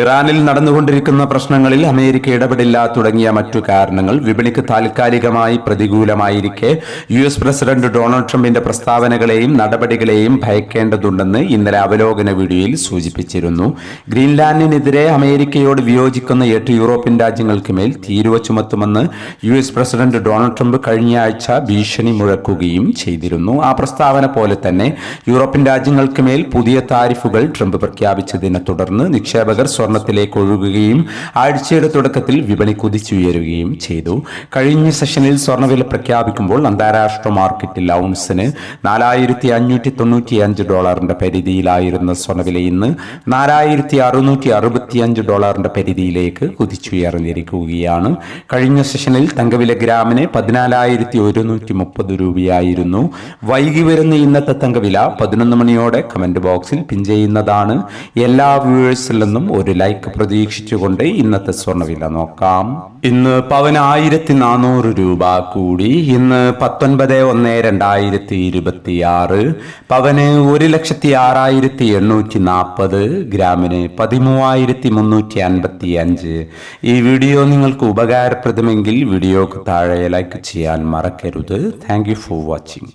ഇറാനിൽ നടന്നുകൊണ്ടിരിക്കുന്ന പ്രശ്നങ്ങളിൽ അമേരിക്ക ഇടപെടില്ല തുടങ്ങിയ മറ്റു കാരണങ്ങൾ വിപണിക്ക് താൽക്കാലികമായി പ്രതികൂലമായിരിക്കെ. യു എസ് പ്രസിഡന്റ് ഡൊണാൾഡ് ട്രംപിന്റെ പ്രസ്താവനകളെയും നടപടികളെയും ഭയക്കേണ്ടതുണ്ടെന്ന് ഇന്നലെ അവലോകന വീഡിയോയിൽ സൂചിപ്പിച്ചിരുന്നു. ഗ്രീൻലാൻഡിനെതിരെ അമേരിക്കയോട് വിയോജിക്കുന്ന എട്ട് യൂറോപ്യൻ രാജ്യങ്ങൾക്ക് മേൽ തീരുവ ചുമത്തുമെന്ന് U S president Donald Trump കഴിഞ്ഞ ആഴ്ച ഭീഷണി മുഴക്കുകയും ചെയ്തിരുന്നു. ആ പ്രസ്താവന പോലെ തന്നെ യൂറോപ്യൻ രാജ്യങ്ങൾക്ക് മേൽ പുതിയ താരിഫുകൾ ട്രംപ് പ്രഖ്യാപിച്ചതിനെ തുടർന്ന് നിക്ഷേപകർ സ്വർണത്തിലേക്ക് ഒഴുകുകയും ആഴ്ചയുടെ തുടക്കത്തിൽ വിപണി കുതിച്ചുയരുകയും ചെയ്തു. കഴിഞ്ഞ സെഷനിൽ സ്വർണവില പ്രഖ്യാപിക്കുമ്പോൾ അന്താരാഷ്ട്ര മാർക്കറ്റിൽ ഔൺസിന് നാലായിരത്തി അഞ്ഞൂറ്റി തൊണ്ണൂറ്റി അഞ്ച് ഡോളറിന്റെ പരിധിയിലായിരുന്ന സ്വർണവില ഇന്ന് നാലായിരത്തി അറുന്നൂറ്റി അറുപത്തിയഞ്ച് ഡോളറിന്റെ പരിധിയിലേക്ക് കുതിച്ചുയർന്നിരിക്കുകയാണ്. കഴിഞ്ഞ സെഷനിൽ തങ്കവില ഗ്രാമിന് പതിനാലായിരത്തി ഒരുന്നൂറ്റി മുപ്പത് രൂപയായിരുന്നു. വൈകി വരുന്ന ഇന്നത്തെ തങ്കവില പതിനൊന്ന് മണിയോടെ കമന്റ് ബോക്സിൽ പിൻ ചെയ്യുന്നതാണ്. എല്ലാ വ്യൂവേഴ്സിൽ നിന്നും ഒരു ലൈക്ക് പ്രതീക്ഷിച്ചുകൊണ്ട് ഇന്നത്തെ സ്വർണവില നോക്കാം. ഇന്ന് പവൻ നാനൂറ് രൂപ കൂടി. ഇന്ന് പത്തൊൻപത് ഒന്ന് രണ്ടായിരത്തി ഇരുപത്തി ആറ് പവന് ഒരു ലക്ഷത്തി ആറായിരത്തി എണ്ണൂറ്റി നാൽപ്പത് ഗ്രാമിന് പതിമൂവായിരത്തി മുന്നൂറ്റി അൻപത്തി അഞ്ച് ഈ വീഡിയോ നിങ്ങൾക്ക് ഉപകാരപ്രദമെങ്കിൽ വീഡിയോക്ക് താഴെ ലൈക്ക് ചെയ്യാൻ മറക്കരുത്. Thank you for watching